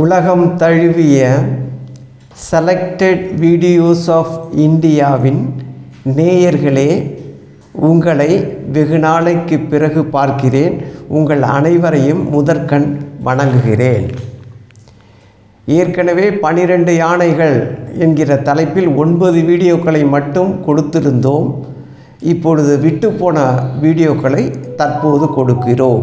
உலகம் தழுவிய selected videos of இந்தியாவின் நேயர்களே உங்களை வெகு நாளைக்கு பிறகு பார்க்கிறேன். உங்கள் அனைவரையும் முதற்கண் வணங்குகிறேன். ஏற்கனவே பனிரெண்டு யானைகள் என்கிற தலைப்பில் ஒன்பது வீடியோக்களை மட்டும் கொடுத்திருந்தோம். இப்பொழுது விட்டு போன வீடியோக்களை தற்போது கொடுக்கிறோம்.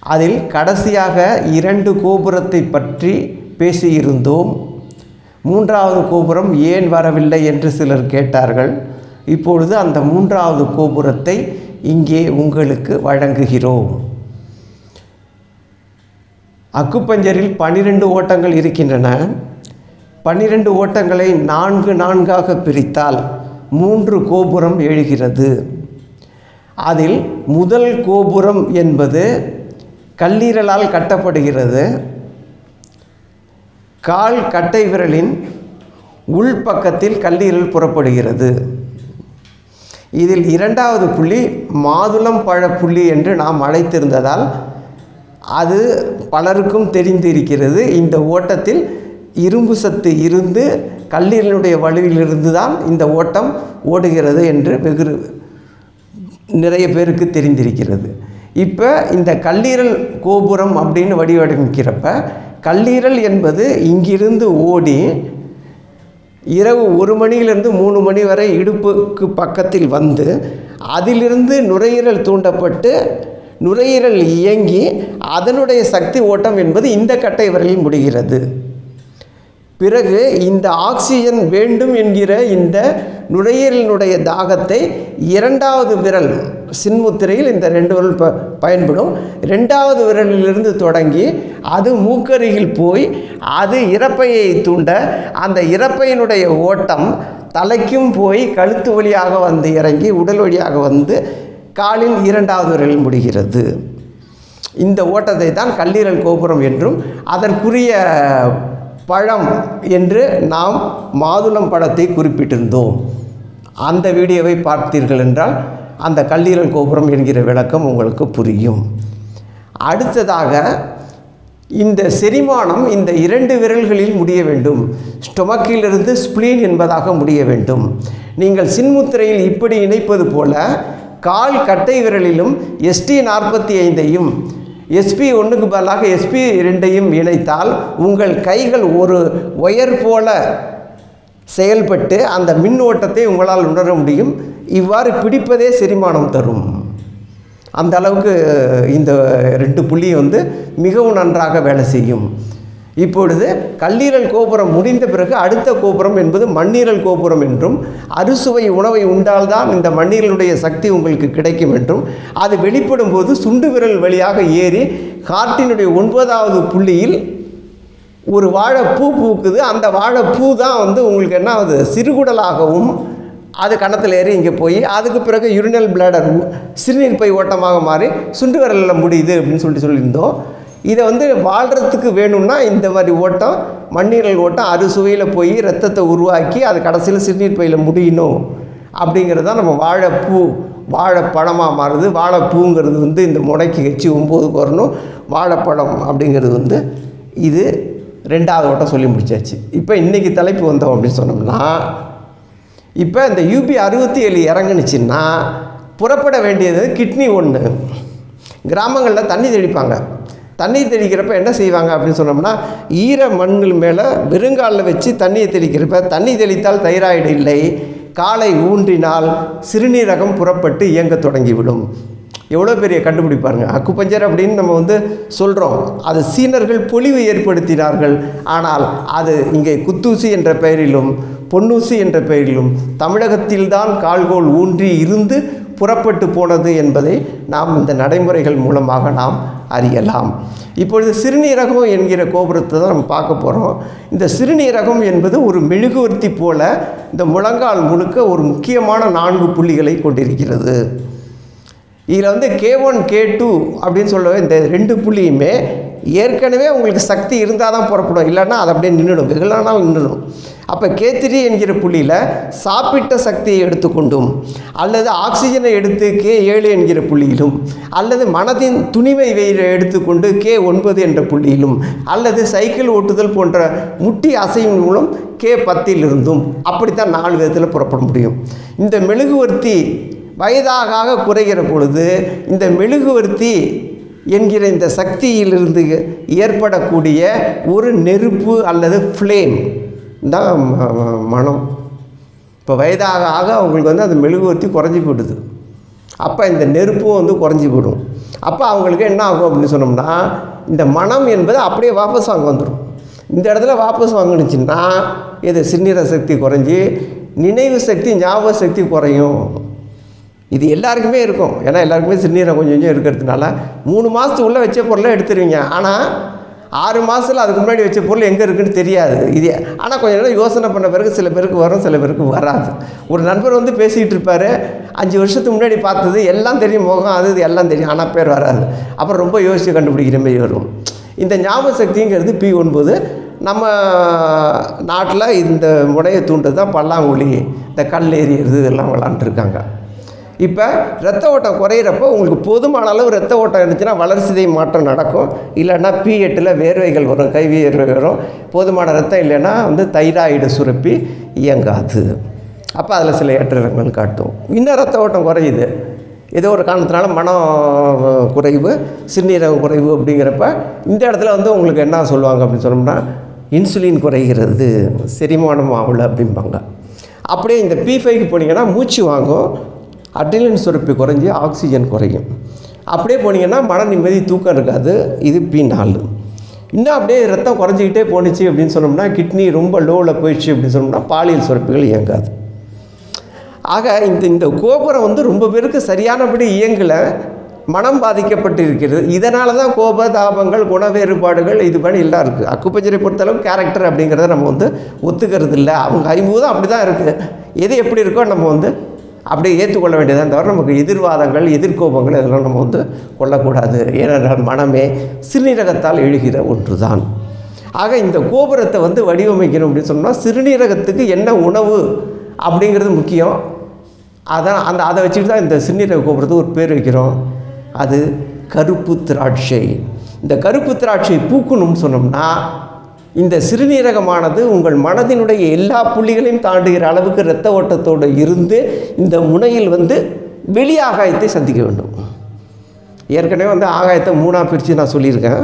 அதில் கடைசியாக இரண்டு கோபுரத்தை பற்றி பேசியிருந்தோம். மூன்றாவது கோபுரம் ஏன் வரவில்லை என்று சிலர் கேட்டார்கள். இப்பொழுது அந்த மூன்றாவது கோபுரத்தை இங்கே உங்களுக்கு வழங்குகிறோம். அக்குப்பஞ்சரில் பன்னிரெண்டு ஓட்டங்கள் இருக்கின்றன. பன்னிரெண்டு ஓட்டங்களை நான்கு நான்காக பிரித்தால் மூன்று கோபுரம் எழுகிறது. அதில் முதல் கோபுரம் என்பது கல்லீரலால் கட்டப்படுகிறது. கால் கட்டை விரலின் உள்பக்கத்தில் கல்லீரல் புறப்படுகிறது. இதில் இரண்டாவது புள்ளி மாதுளம் பழ புள்ளி என்று நாம் அழைத்திருந்ததால் அது பலருக்கும் தெரிந்திருக்கிறது. இந்த ஓட்டத்தில் இரும்பு சத்து இருந்து கல்லீரலுடைய வலுவிலிருந்து தான் இந்த ஓட்டம் ஓடுகிறது என்று வெகு நிறைய பேருக்கு தெரிந்திருக்கிறது. இப்போ இந்த கல்லீரல் கோபுரம் அப்படின்னு வடிவமைக்கிறப்ப கல்லீரல் என்பது இங்கிருந்து ஓடி இரவு ஒரு மணியிலிருந்து மூணு மணி வரை இடுப்புக்கு பக்கத்தில் வந்து அதிலிருந்து நுரையீரல் தூண்டப்பட்டு நுரையீரல் இயங்கி அதனுடைய சக்தி ஓட்டம் என்பது இந்த கட்டை வரையில் முடிகிறது. பிறகு இந்த ஆக்சிஜன் வேண்டும் என்கிற இந்த நுரையீரலினுடைய தாகத்தை இரண்டாவது விரல் சின்முத்திரையில் இந்த ரெண்டு விரல் ப பயன்படும். ரெண்டாவது விரலிலிருந்து தொடங்கி அது மூக்கருகில் போய் அது இறப்பையை தூண்ட அந்த இறப்பையினுடைய ஓட்டம் தலைக்கும் போய் கழுத்து வழியாக வந்து இறங்கி உடல் வழியாக வந்து காலில் இரண்டாவது விரலில் முடிகிறது. இந்த ஓட்டத்தை தான் கல்லீரல் கோபுரம் என்றும் அதற்குரிய பழம் என்று நாம் மாதுளம் பழத்தை குறிப்பிட்டிருந்தோம். அந்த வீடியோவை பார்த்தீர்கள் என்றால் அந்த கல்லீரல் கோபுரம் என்கிற விளக்கம் உங்களுக்கு புரியும். அடுத்ததாக இந்த செரிமானம் இந்த இரண்டு விரல்களில் முடிய வேண்டும். ஸ்டொமக்கிலிருந்து ஸ்ப்ளீன் என்பதாக முடிய வேண்டும். நீங்கள் சின்முத்திரையில் இப்படி இணைப்பது போல கால் கட்டை விரலிலும் எஸ்டி நாற்பத்தி ஐந்தையும் எஸ்பி ஒன்றுக்கு பதிலாக எஸ்பி ரெண்டையும் இணைத்தால் உங்கள் கைகள் ஒரு ஒயர் போல செயல்பட்டு அந்த மின் ஓட்டத்தை உங்களால் உணர முடியும். இவ்வாறு பிடிப்பதே செரிமானம் தரும். அந்த அளவுக்கு இந்த ரெண்டு புள்ளி வந்து மிகவும் நன்றாக வேலை செய்யும். இப்பொழுது கல்லீரல் கோபுரம் முடிந்த பிறகு அடுத்த கோபுரம் என்பது மண்ணீரல் கோபுரம் என்றும் அறுசுவை உணவை உண்டால்தான் இந்த மண்ணீரலுடைய சக்தி உங்களுக்கு கிடைக்கும் என்றும் அது வெளிப்படும் போது சுண்டு விரல் வழியாக ஏறி காட்டினுடைய ஒன்பதாவது புள்ளியில் ஒரு வாழைப்பூ பூக்குது. அந்த வாழைப்பூ தான் வந்து உங்களுக்கு என்ன ஆகுது? சிறுகுடலாகவும் அது கணத்தில் ஏறி இங்கே போய் அதுக்கு பிறகு யுரினல் பிளாடர் சிறுநீர் பை ஓட்டமாக மாறி சுண்டு விரலில் முடியுது அப்படின்னு சொல்லிட்டு சொல்லியிருந்தோம். இதை வந்து வாழ்கிறதுக்கு வேணும்னா இந்த மாதிரி ஓட்டம் மண்ணீரல் ஓட்டம் அறுசுவையில் போய் ரத்தத்தை உருவாக்கி அது கடைசியில் சிறுநீர் பையில் முடியணும். அப்படிங்கிறது தான் நம்ம வாழைப்பூ வாழைப்பழமாக மாறுது. வாழைப்பூங்கிறது வந்து இந்த முடைக்கு வச்சு ஒம்போதுக்கு வரணும். வாழைப்பழம் அப்படிங்கிறது வந்து இது ரெண்டாவது ஓட்டம் சொல்லி முடிச்சாச்சு. இப்போ இன்றைக்கி தலைப்பு வந்தோம் அப்படின்னு சொன்னோம்னா இப்போ இந்த யூபி அறுபத்தி ஏழு இறங்குனுச்சின்னா புறப்பட வேண்டியது கிட்னி ஒன்று கிராமங்களில் தண்ணி தெளிப்பாங்க. தண்ணி தெளிக்கிறப்ப என்ன செய்வாங்க அப்படின்னு சொன்னோம்னா ஈர மண்கள் மேலே வெறுங்காலில் வச்சு தண்ணியை தெளிக்கிறப்ப தண்ணி தெளித்தால் தைராய்டு இல்லை. காலை ஊன்றினால் சிறுநீரகம் புறப்பட்டு இயங்க தொடங்கிவிடும் எவ்வளோ பெரிய கண்டுபிடிப்பாருங்க. அக்குப்பஞ்சர் அப்படின்னு நம்ம வந்து சொல்கிறோம் அது சீனர்கள் பொலிவு ஏற்படுத்தினார்கள். ஆனால் அது இங்கே குத்தூசி என்ற பெயரிலும் பொன்னூசி என்ற பெயரிலும் தமிழகத்தில்தான் கால்கோல் ஊன்றி இருந்து புறப்பட்டு போனது என்பதை நாம் இந்த நடைமுறைகள் மூலமாக நாம் அறியலாம். இப்பொழுது சிறுநீரகம் என்கிற கோபுரத்தை தான் நம்ம பார்க்க போகிறோம் இந்த சிறுநீரகம் என்பது ஒரு மெழுகுவர்த்தி போல இந்த முழங்கால் முழுக்க ஒரு முக்கியமான நான்கு புள்ளிகளை கொண்டிருக்கிறது. இதில் வந்து கே ஒன் கே டூ அப்படின்னு சொல்ல இந்த ரெண்டு புள்ளியுமே ஏற்கனவே உங்களுக்கு சக்தி இருந்தால் தான் புறப்படும். இல்லைன்னா அது அப்படியே நின்றுடும். வெகுலானால் நின்றுடும். அப்போ கேத்திரி என்கிற புள்ளியில் சாப்பிட்ட சக்தியை எடுத்துக்கொண்டும் அல்லது ஆக்சிஜனை எடுத்து கே ஏழு என்கிற புள்ளியிலும் அல்லது மனதின் துணிவை வெயில எடுத்துக்கொண்டு கே ஒன்பது என்ற புள்ளியிலும் அல்லது சைக்கிள் ஓட்டுதல் போன்ற முட்டி அசைவின் மூலம் கே பத்தில் இருந்தும் அப்படித்தான் நாலு விதத்தில் புறப்பட முடியும். இந்த மெழுகுவர்த்தி வயதாக குறைகிற பொழுது இந்த மெழுகுவர்த்தி என்கிற இந்த சக்தியிலிருந்து ஏற்படக்கூடிய ஒரு நெருப்பு அல்லது ஃப்ளேம் தான் மனம். இப்போ வயதாக ஆக அவங்களுக்கு வந்து அந்த மெழுகுவர்த்தி குறைஞ்சி போயிடுது. அப்போ இந்த நெருப்பும் வந்து குறைஞ்சி போயிடும். அப்போ அவங்களுக்கு என்ன ஆகும் அப்படின்னு சொன்னோம்னா இந்த மனம் என்பது அப்படியே வாபஸ் வாங்க வந்துடும் இந்த இடத்துல வாபஸ் வாங்கினுச்சுன்னா இது சின்னிற சக்தி குறைஞ்சி நினைவு சக்தி ஞாபக சக்தி குறையும். இது எல்லாருக்குமே இருக்கும். ஏன்னா எல்லாருக்குமே சிறுநீரை கொஞ்சம் கொஞ்சம் இருக்கிறதுனால மூணு மாதத்துக்குள்ளே வச்ச பொருளை எடுத்துருவீங்க. ஆனால் ஆறு மாதத்தில் அதுக்கு முன்னாடி வச்ச பொருள் எங்கே இருக்குன்னு தெரியாது. இது ஆனால் கொஞ்ச நேரம் யோசனை பண்ண பிறகு சில பேருக்கு வரும் சில பேருக்கு வராது. ஒரு நண்பர் வந்து பேசிகிட்டு இருப்பார் அஞ்சு வருஷத்துக்கு முன்னாடி பார்த்தது எல்லாம் தெரியும் முகம் அது இது எல்லாம் தெரியும் ஆனால் பேர் வராது. அப்புறம் ரொம்ப யோசித்து கண்டுபிடிக்கிற மாதிரி வரும். இந்த ஞாபக சக்திங்கிறது பி ஒன்பது. நம்ம நாட்டில் இந்த முனையை தூண்டு தான் பல்லாங்குழி இந்த கல் எறிகிறது இதெல்லாம் விளாண்டுருக்காங்க. இப்போ ரத்த ஓட்டம் குறையிறப்போ உங்களுக்கு போதுமான அளவு ரத்த ஓட்டம் இருந்துச்சுன்னா வளர்ச்சிதை மாற்றம் நடக்கும். இல்லைன்னா பி எட்டில் வேர்வைகள் வரும் கை வேர்வை வரும். போதுமான ரத்தம் இல்லைன்னா வந்து தைராய்டு சுரப்பி இயங்காது. அப்போ அதில் சில ஏற்றங்கள் காட்டும். இன்னும் ரத்த ஓட்டம் குறையுது. ஏதோ ஒரு காரணத்தினால மனம் குறைவு சிறுநீரகம் குறைவு அப்படிங்கிறப்ப இந்த இடத்துல வந்து உங்களுக்கு என்ன சொல்லுவாங்க அப்படின்னு சொன்னோம்னா இன்சுலின் குறைகிறது செரிமானம் ஆகலை அப்படிம்பாங்க. அப்படியே இந்த பி ஃபைவ்க்கு போனீங்கன்னா மூச்சு வாங்கும் அட்ரிலின் சுரப்பி குறைஞ்சி ஆக்சிஜன் குறையும். அப்படியே போனீங்கன்னா மன நிம்மதி தூக்கம் இருக்காது. இது பி நாலு. இன்னும் அப்படியே ரத்தம் குறைஞ்சிக்கிட்டே போணுச்சு அப்படின்னு சொன்னோம்னா கிட்னி ரொம்ப லோவில் போயிடுச்சு அப்படின்னு சொன்னோம்னா பாலியல் சுரப்பிகள் இயங்காது. ஆக இந்த இந்த கோபுரம் வந்து ரொம்ப பேருக்கு சரியானபடி இயங்கலை. மனம் பாதிக்கப்பட்டு இருக்கிறது. இதனால தான் கோப தாபங்கள் குண வேறுபாடுகள் இது பண்ணி எல்லாம் இருக்குது அக்குப்பஞ்சரை பொறுத்தளவு கேரக்டர் அப்படிங்கிறத நம்ம வந்து ஒத்துக்கிறது இல்லை அவங்க ஐம்பதும் அப்படி தான் இருக்குது எது எப்படி இருக்கோ நம்ம வந்து அப்படியே ஏற்றுக்கொள்ள வேண்டியதான் தவிர நமக்கு எதிர்வாதங்கள் எதிர்கோபங்கள் இதெல்லாம் நம்ம வந்து கொள்ளக்கூடாது. ஏனென்றால் மனமே சிறுநீரகத்தால் எழுகிற ஒன்று தான் ஆக இந்த கோபுரத்தை வந்து வடிவமைக்கணும் அப்படின்னு சொன்னால் சிறுநீரகத்துக்கு என்ன உணவு அப்படிங்கிறது முக்கியம். அதான் அந்த அதை வச்சுட்டு தான் இந்த சிறுநீரக கோபுரத்துக்கு ஒரு பேர் வைக்கிறோம். அது கருப்பு திராட்சை. இந்த கருப்பு திராட்சை பூக்கணும்னு சொன்னோம்னா இந்த சிறுநீரகமானது உங்கள் மனதினுடைய எல்லா புள்ளிகளையும் தாண்டுகிற அளவுக்கு இரத்த ஓட்டத்தோடு இருந்து இந்த முனையில் வந்து வெளி ஆகாயத்தை சந்திக்க வேண்டும். ஏற்கனவே வந்து ஆகாயத்தை மூணாக பிரித்து நான் சொல்லியிருக்கேன்.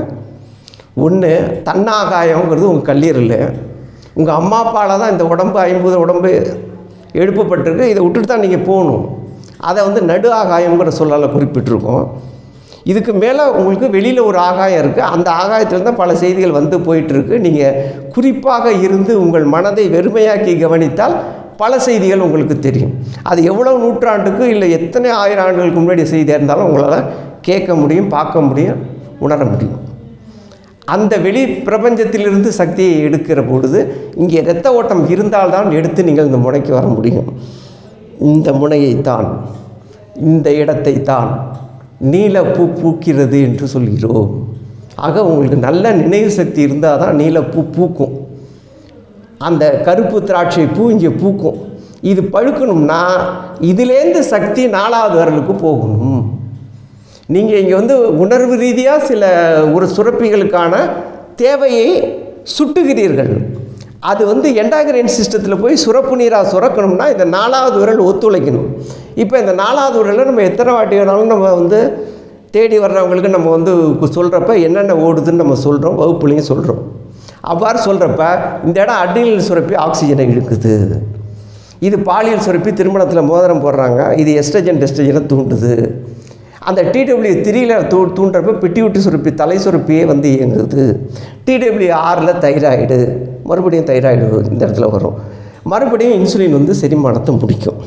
ஒன்று தன்னாகாயங்கிறது உங்கள் கல்லீரல். உங்கள் அம்மா அப்பாவில் தான் இந்த உடம்பு ஐம்பது உடம்பு எழுப்பப்பட்டிருக்கு. இதை விட்டுட்டு தான் நீங்கள் போகணும். அதை வந்து நடு ஆகாயங்கிற சொல்லால் குறிப்பிட்டிருக்கோம். இதுக்கு மேலே உங்களுக்கு வெளியில் ஒரு ஆகாயம் இருக்குது அந்த ஆகாயத்திலேருந்து தான் பல செய்திகள் வந்து போயிட்டுருக்கு. நீங்கள் குறிப்பாக இருந்து உங்கள் மனதை வெறுமையாக்கி கவனித்தால் பல செய்திகள் உங்களுக்கு தெரியும். அது எவ்வளோ நூற்றாண்டுக்கு இல்லை எத்தனை ஆயிரம் ஆண்டுகளுக்கு முன்னாடி செய்தியாக இருந்தாலும் உங்களால் கேட்க முடியும் பார்க்க முடியும் உணர முடியும். அந்த வெளி பிரபஞ்சத்திலிருந்து சக்தியை எடுக்கிற பொழுது இங்கே இரத்த ஓட்டம் இருந்தால்தான் எடுத்து நீங்கள் இந்த முனைக்கு வர முடியும். இந்த முனையைத்தான் இந்த இடத்தை தான் நீலப்பூ பூக்கிறது என்று சொல்கிறோம். ஆக உங்களுக்கு நல்ல நினைவு சக்தி இருந்தால் தான் நீலப்பூ பூக்கும். அந்த கருப்பு திராட்சை பூ இங்கே பூக்கும். இது பழுக்கணும்னா இதுலேருந்து சக்தி நாலாவது வரலுக்கு போகணும். நீங்கள் இங்கே வந்து உணர்வு ரீதியாக சில ஒரு சுரப்பிகளுக்கான தேவையை சுட்டுகிறீர்கள். அது வந்து எண்டாகிரைன் சிஸ்டத்தில் போய் சுரப்பு நீராக சுரக்கணும்னா இந்த நாலாவது விரல் ஒத்துழைக்கணும். இப்போ இந்த நாலாவது விரலை நம்ம எத்தனை வாட்டி வேணாலும் நம்ம வந்து தேடி வர்றவங்களுக்கு நம்ம வந்து சொல்கிறப்ப என்னென்ன ஓடுதுன்னு நம்ம சொல்கிறோம் வகுப்புலையும் சொல்கிறோம் அவ்வாறு சொல்கிறப்ப இந்த இடம் அடியில் சுரப்பி ஆக்சிஜனை இழுக்குது. இது பாலியல் சுரப்பி திருமணத்தில் மோதிரம் போடுறாங்க. இது எஸ்ட்ரஜன் டெஸ்ட்ரஜனை தூண்டுது. அந்த டிடபிள்யூ த்ரீயில் தூ தூண்டுறப்ப பிட்டியூட்டி சுரப்பி தலை சுரப்பியே வந்து இயங்குது. டிடபிள்யூ ஆறில் தைராய்டு மறுபடியும் தைராய்டு இந்த இடத்துல வரும். மறுபடியும் இன்சுலின் வந்து செரிமானத்தை முடிக்கும்.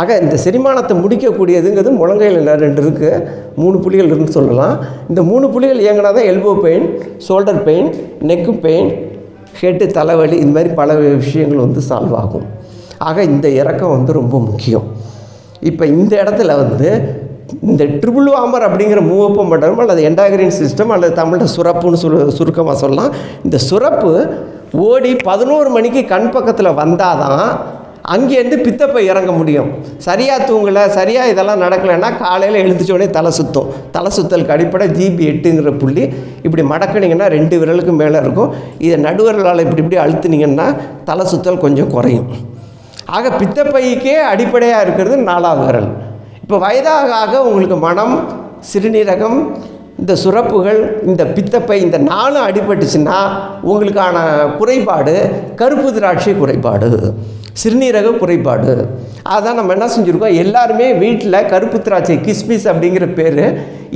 ஆக இந்த செரிமானத்தை முடிக்கக்கூடியதுங்கிறது முழங்கையில் ரெண்டு இருக்குது மூணு புள்ளிகள் இருக்குன்னு சொல்லலாம். இந்த மூணு புள்ளிகள் இயங்கினா தான் elbow pain shoulder pain neck pain head தலைவலி இந்த மாதிரி பல விஷயங்கள் வந்து சால்வ் ஆகும். ஆக இந்த இறக்கம் வந்து ரொம்ப முக்கியம். இப்போ இந்த இடத்துல வந்து இந்த ட்ரிபிள் வாமர் அப்படிங்கிற மூவப்ப மண்டலம் அல்லது எண்டாகிரின் சிஸ்டம் அல்லது தமிழில் சுரப்புன்னு சொல் சுருக்கமாக சொல்லலாம். இந்த சுரப்பு ஓடி பதினோரு மணிக்கு கண் பக்கத்தில் வந்தால் தான் அங்கேருந்து பித்தப்பை இறங்க முடியும். சரியாக தூங்கலை சரியாக இதெல்லாம் நடக்கலைன்னா காலையில் எழுந்திரிச்சோடனே தலை சுத்தம். தலை சுத்தலுக்கு அடிப்படை ஜிபி எட்டுங்கிற புள்ளி. இப்படி மடக்குனீங்கன்னா ரெண்டு விரலுக்கு மேலே இருக்கும். இதை நடுவர்களால் இப்படி இப்படி அழுத்துனீங்கன்னா தலை சுத்தல் கொஞ்சம் குறையும். ஆக பித்தப்பைக்கே அடிப்படையாக இருக்கிறது நாலாவது விரல். இப்போ வயதாக ஆக உங்களுக்கு மனம் சிறுநீரகம் இந்த சுரப்புகள் இந்த பித்தப்பை இந்த நாலும் அடிபட்டுச்சுன்னா உங்களுக்கான குறைபாடு கருப்பு திராட்சை குறைபாடு சிறுநீரக குறைபாடு. அதான் நம்ம என்ன செஞ்சுருக்கோம்? எல்லாருமே வீட்டில் கருப்பு திராட்சை கிஸ்மிஸ் அப்படிங்கிற பேர்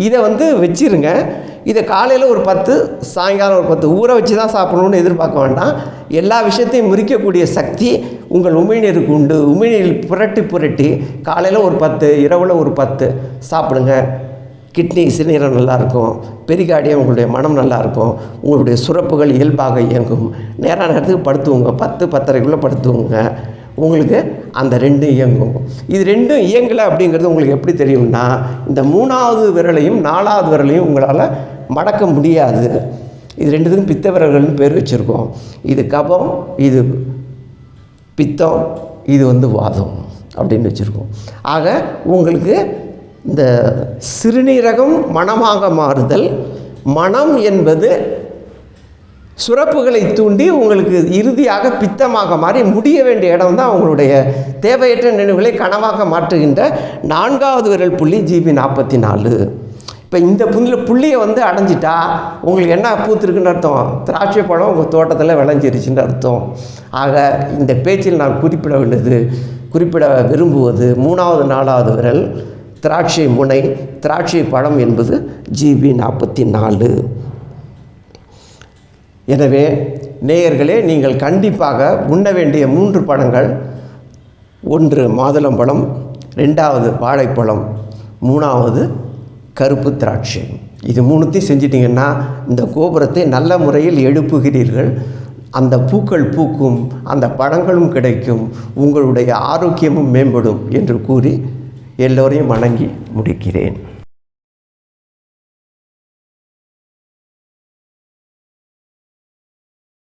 இதை வந்து வச்சிருங்க. இதை காலையில் ஒரு பத்து சாயங்காலம் ஒரு பத்து ஊற வச்சு தான் சாப்பிடணும்னு எதிர்பார்க்க வேண்டாம். எல்லா விஷயத்தையும் முறிக்கக்கூடிய சக்தி உங்கள் உமிழ்நீருக்கு உண்டு. உமிழ்நீரில் புரட்டி புரட்டி காலையில் ஒரு பத்து இரவில் ஒரு பத்து சாப்பிடுங்க. கிட்னி சிறுநீரம் நல்லாயிருக்கும். பெரிகாடியாக உங்களுடைய மனம் நல்லாயிருக்கும். உங்களுடைய சுரப்புகள் இயல்பாக இயங்கும். நேர நேரத்துக்கு படுத்துவங்க பத்து பத்தரைக்குள்ளே படுத்துவங்க உங்களுக்கு அந்த ரெண்டும் இயங்கும். இது ரெண்டும் இயங்கலை அப்படிங்கிறது உங்களுக்கு எப்படி தெரியும்னா இந்த மூணாவது விரலையும் நாலாவது விரலையும் உங்களால் மடக்க முடியாது. இது ரெண்டுத்துக்கும் பித்த விரல்கள்னு பேர் வச்சுருக்கோம். இது கபம் இது பித்தம் இது வந்து வாதம் அப்படின்னு வச்சுருக்கோம். ஆக உங்களுக்கு இந்த சிறுநீரகம் மனமாக மாறுதல் மனம் என்பது சுரப்புகளை தூண்டி உங்களுக்கு இறுதியாக பித்தமாக மாறி முடிய வேண்டிய இடம் தான் அவங்களுடைய தேவையற்ற நினைவுகளை கனவாக மாற்றுகின்ற நான்காவது விரல் புள்ளி ஜிபி நாற்பத்தி நாலு இப்போ இந்த புண்ணில் புள்ளியை வந்து அடைஞ்சிட்டா உங்களுக்கு என்ன பூத்துருக்குன்னு அர்த்தம்? திராட்சை பழம் உங்கள் தோட்டத்தில் விளைஞ்சிருச்சுன்னு அர்த்தம். ஆக இந்த பேச்சில் நான் குறிப்பிட வேண்டியது குறிப்பிட விரும்புவது மூணாவது நாலாவது விரல் திராட்சை முனை திராட்சை பழம் என்பது ஜிபி நாற்பத்தி நாலு எனவே நேயர்களே நீங்கள் கண்டிப்பாக உண்ண வேண்டிய மூன்று பழங்கள். ஒன்று மாதுளம்பழம் ரெண்டாவது வாழைப்பழம் மூணாவது கருப்பு திராட்சை. இது மூணுத்தையும் செஞ்சிட்டிங்கன்னா இந்த கோபுரத்தை நல்ல முறையில் எழுப்புகிறீர்கள். அந்த பூக்கள் பூக்கும் அந்த பழங்களும் கிடைக்கும் உங்களுடைய ஆரோக்கியமும் மேம்படும் என்று கூறி எல்லோரையும் வணங்கி முடிக்கிறேன்.